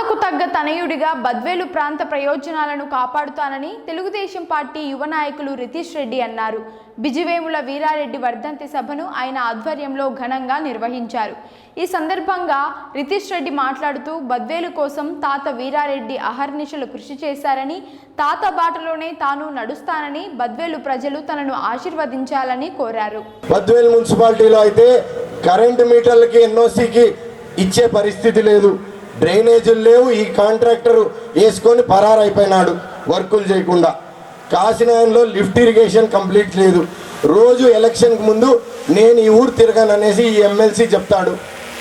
తాతకు తగ్గ తనయుడిగా బద్వేలు ప్రాంత ప్రయోజనాలను కాపాడుతానని తెలుగుదేశం పార్టీ యువ నాయకులు రితీష్ రెడ్డి అన్నారు. బిజివేముల వీరారెడ్డి వర్ధంతి సభను ఆయన ఆధ్వర్యంలో ఘనంగా నిర్వహించారు. ఈ సందర్భంగా రితీష్ రెడ్డి మాట్లాడుతూ బద్వేలు కోసం తాత వీరారెడ్డి అహర్నిశలు కృషి చేశారని తాత బాటలోనే తాను నడుస్తానని బద్వేలు ప్రజలు తనను ఆశీర్వదించాలని కోరారు. బద్వేలు మున్సిపాలిటీలో అయితే కరెంటు మీటర్లకి ఎన్ఓసికి ఇచ్చే పరిస్థితి లేదు. డ్రైనేజీలు లేవు ఈ కాంట్రాక్టర్ వేసుకొని పరారైపోయినాడు వర్కులు చేయకుండా. కాశీనాయంలో లిఫ్ట్ ఇరిగేషన్ కంప్లీట్ లేదు. రోజు ఎలక్షన్కి ముందు నేను ఈ ఊరు తిరగాను అనేసి ఈ ఎమ్మెల్సీ చెప్తాడు.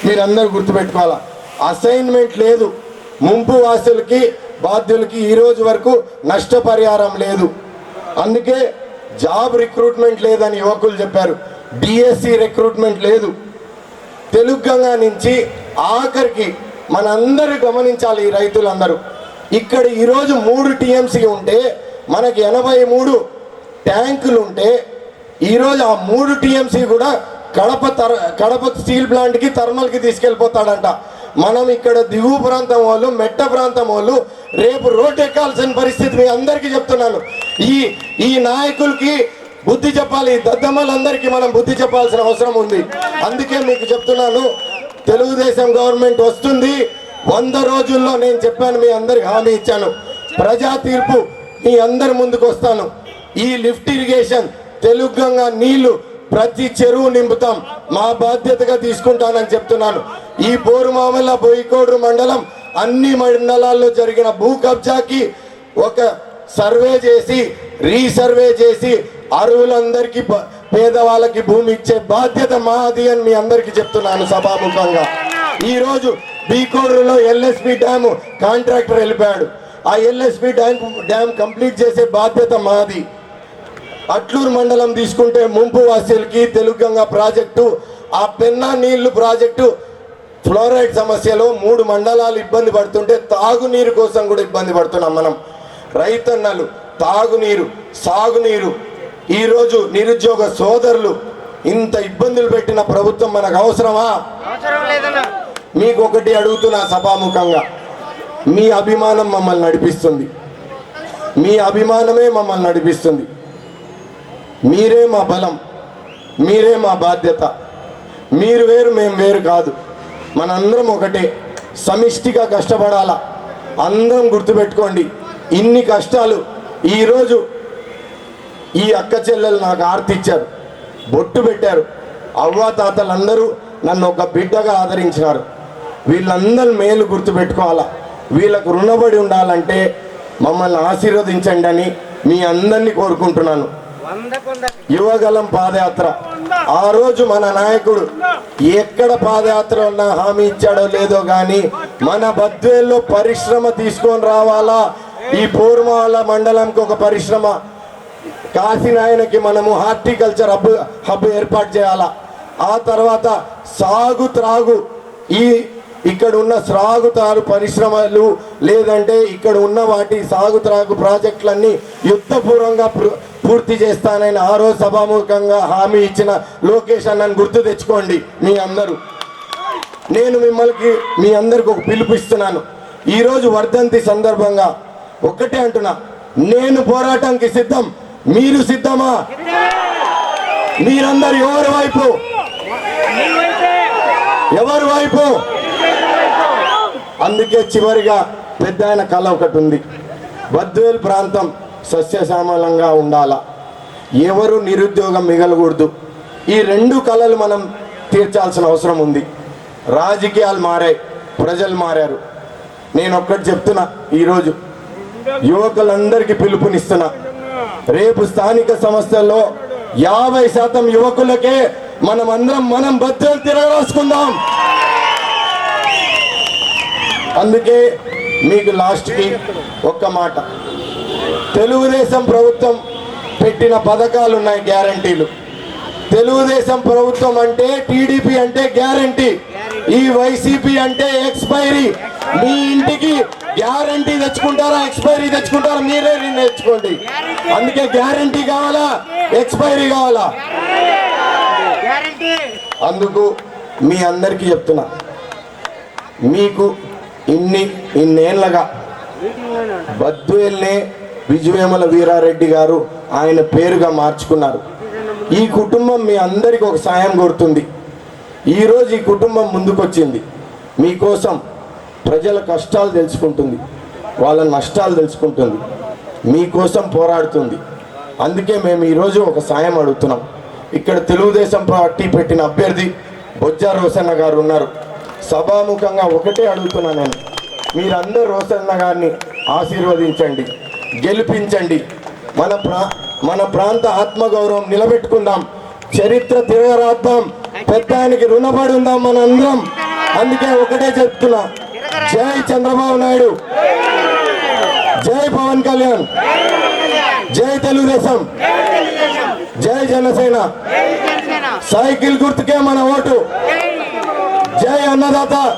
మీరందరూ గుర్తుపెట్టుకోవాలా? అసైన్మెంట్ లేదు. ముంపు వాసులకి బాధ్యులకి ఈరోజు వరకు నష్టపరిహారం లేదు. అందుకే జాబ్ రిక్రూట్మెంట్ లేదని యువకులు చెప్పారు. డిఎస్సి రిక్రూట్మెంట్ లేదు. తెలుగంగా నుంచి ఆఖరికి మనందరూ గమనించాలి ఈ రైతులందరూ. ఇక్కడ ఈరోజు మూడు టీఎంసీ ఉంటే మనకి ఎనభై మూడు ట్యాంకులు ఉంటే ఈరోజు ఆ మూడు టీఎంసీ కూడా కడప తర కడప స్టీల్ ప్లాంట్కి థర్మల్కి తీసుకెళ్ళిపోతాడంట. మనం ఇక్కడ దిగువ ప్రాంతం వాళ్ళు మెట్ట ప్రాంతం వాళ్ళు రేపు రోడ్ ఎక్కాల్సిన పరిస్థితి మీ అందరికీ చెప్తున్నాను. ఈ ఈ నాయకులకి బుద్ధి చెప్పాలి దద్దమ్మలందరికీ మనం బుద్ధి చెప్పాల్సిన అవసరం ఉంది. అందుకే మీకు చెప్తున్నాను తెలుగుదేశం గవర్నమెంట్ వస్తుంది. వంద రోజుల్లో నేను చెప్పాను మీ అందరికి హామీ ఇచ్చాను. ప్రజా తీర్పు మీ అందరి ముందుకు వస్తాను. ఈ లిఫ్ట్ ఇరిగేషన్ తెలుగంగా నీళ్ళు ప్రతి చెరువు నింపుతాం. మా బాధ్యతగా తీసుకుంటానని చెప్తున్నాను. ఈ బోరుమామల బోయికోడు మండలం అన్ని మండలాల్లో జరిగిన భూ కబ్జాకి ఒక సర్వే చేసి రీసర్వే చేసి అరువులందరికీ పేదవాళ్ళకి భూమి ఇచ్చే బాధ్యత మాది అని మీ అందరికీ చెప్తున్నాను సభాముఖంగా. ఈ రోజు బీకోడులో ఎల్ఎస్పి డ్యామ్ కాంట్రాక్టర్ వెళ్ళిపోయాడు. ఆ ఎల్ఎస్పి డ్యామ్ డ్యామ్ కంప్లీట్ చేసే బాధ్యత మాది. అట్లూరు మండలం తీసుకుంటే ముంపు వాసీలకి తెలుగంగా ప్రాజెక్టు ఆ పెన్నా నీళ్ళు ప్రాజెక్టు ఫ్లోరైడ్ సమస్యలో మూడు మండలాలు ఇబ్బంది పడుతుంటే తాగునీరు కోసం కూడా ఇబ్బంది పడుతున్నాం మనం. రైతన్నలు తాగునీరు సాగునీరు ఈరోజు నిరుద్యోగ సోదరులు ఇంత ఇబ్బందులు పెట్టిన ప్రభుత్వం మనకు అవసరమా? మీకు ఒకటి అడుగుతున్నా సభాముఖంగా. మీ అభిమానం మమ్మల్ని నడిపిస్తుంది. మీ అభిమానమే మమ్మల్ని నడిపిస్తుంది. మీరే మా బలం. మీరే మా బాధ్యత. మీరు వేరు మేము వేరు కాదు. మనందరం ఒకటే. సమిష్టిగా కష్టపడాలా. అందరం గుర్తుపెట్టుకోండి. ఇన్ని కష్టాలు ఈరోజు ఈ అక్క చెల్లెలు నాకు ఆర్తి ఇచ్చారు. బొట్టు పెట్టారు. అవ్వ తాతలందరూ నన్ను ఒక బిడ్డగా ఆదరించినారు. వీళ్ళందరి మేలు గుర్తుపెట్టుకోవాలా? వీళ్ళకు రుణపడి ఉండాలంటే మమ్మల్ని ఆశీర్వదించండి అని మీ అందరినీ కోరుకుంటున్నాను. యువగలం పాదయాత్ర. ఆ రోజు మన నాయకుడు ఎక్కడ పాదయాత్ర ఉన్నా హామీ ఇచ్చాడో లేదో కానీ మన బద్వేల్లో పరిశ్రమ తీసుకొని రావాలా? ఈ పూర్మాల మండలంకి ఒక పరిశ్రమ. కాశీనాయనకి మనము హార్టికల్చర్ హబ్ హబ్ ఏర్పాటు చేయాలా? ఆ తర్వాత సాగు త్రాగు ఈ ఇక్కడ ఉన్న సాగు త్రాగు పరిశ్రమలు లేదంటే ఇక్కడ ఉన్న వాటి సాగు త్రాగు ప్రాజెక్టులన్నీ యుద్ధపూర్వంగా పూ- పూర్తి చేస్తానని ఆ రోజు సభాముఖంగా హామీ ఇచ్చిన లోకేష్ అన్నను గుర్తు తెచ్చుకోండి మీ అందరూ. నేను మిమ్మల్ని మీ అందరికి ఒక పిలుపు ఇస్తున్నాను ఈరోజు వర్ధంతి సందర్భంగా ఒక్కటే అంటున్నా. నేను పోరాటానికి సిద్ధం. మీరు సిద్ధమా? మీరందరు ఎవరి వైపు? ఎవరి వైపు? అందుకే చివరిగా పెద్ద ఆయన కళ ఒకటి ఉంది. బద్వేల్ ప్రాంతం సస్యశ్యామలంగా ఉండాలా? ఎవరు నిరుద్యోగం మిగలకూడదు. ఈ రెండు కళలు మనం తీర్చాల్సిన అవసరం ఉంది. రాజకీయాలు మారాయి ప్రజలు మారారు. నేను ఒక్కటి చెప్తున్నా ఈరోజు యువకులందరికీ పిలుపునిస్తున్నా. రేపు స్థానిక సంస్థల్లో యాభై శాతం యువకులకే మనం అందరం మనం బద్దలు తిరగరాసుకుందాం. అందుకే మీకు లాస్ట్కి ఒక్క మాట. తెలుగుదేశం ప్రభుత్వం పెట్టిన పథకాలు ఉన్నాయి గ్యారంటీలు. తెలుగుదేశం ప్రభుత్వం అంటే టీడీపీ అంటే గ్యారంటీ. ఈ వైసీపీ అంటే ఎక్స్పైరీ. మీ ఇంటికి గ్యారంటీ తెచ్చుకుంటారా? ఎక్స్పైరీ తెచ్చుకుంటారా? మీరే తెచ్చుకోండి. అందుకే గ్యారంటీ కావాలా? ఎక్స్పైరీ కావాలా? అందుకు మీ అందరికీ చెప్తున్నా. మీకు ఇన్ని ఇన్నేళ్ళగా బద్వేల్నే విజయవేమల వీరారెడ్డి గారు ఆయన పేరుగా మార్చుకున్నారు. ఈ కుటుంబం మీ అందరికి ఒక సాయం కోరుతుంది. ఈరోజు ఈ కుటుంబం ముందుకొచ్చింది. మీకోసం ప్రజల కష్టాలు తెలుసుకుంటుంది వాళ్ళ నష్టాలు తెలుసుకుంటుంది మీకోసం పోరాడుతుంది. అందుకే మేము ఈరోజు ఒక సాయం అడుగుతున్నాం. ఇక్కడ తెలుగుదేశం పార్టీ పెట్టిన అభ్యర్థి బొజ్జా రోసన్న గారు ఉన్నారు. సభాముఖంగా ఒకటే అడుగుతున్నా నేను. మీరందరూ రోసన్న గారిని ఆశీర్వదించండి గెలిపించండి. మన ప్రా మన ప్రాంత ఆత్మగౌరవం నిలబెట్టుకుందాం చరిత్ర తిరగరాద్దాం పెద్దానికి రుణపడి ఉందాం మనందరం. అందుకే ఒకటే చెప్తున్నా. జై చంద్రబాబు నాయుడు. జై పవన్ కళ్యాణ్. జై తెలుగుదేశం. జై జనసేన. సైకిల్ గుర్తుకే మన ఓటు. జై అన్నదాత.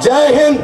జై హింద్.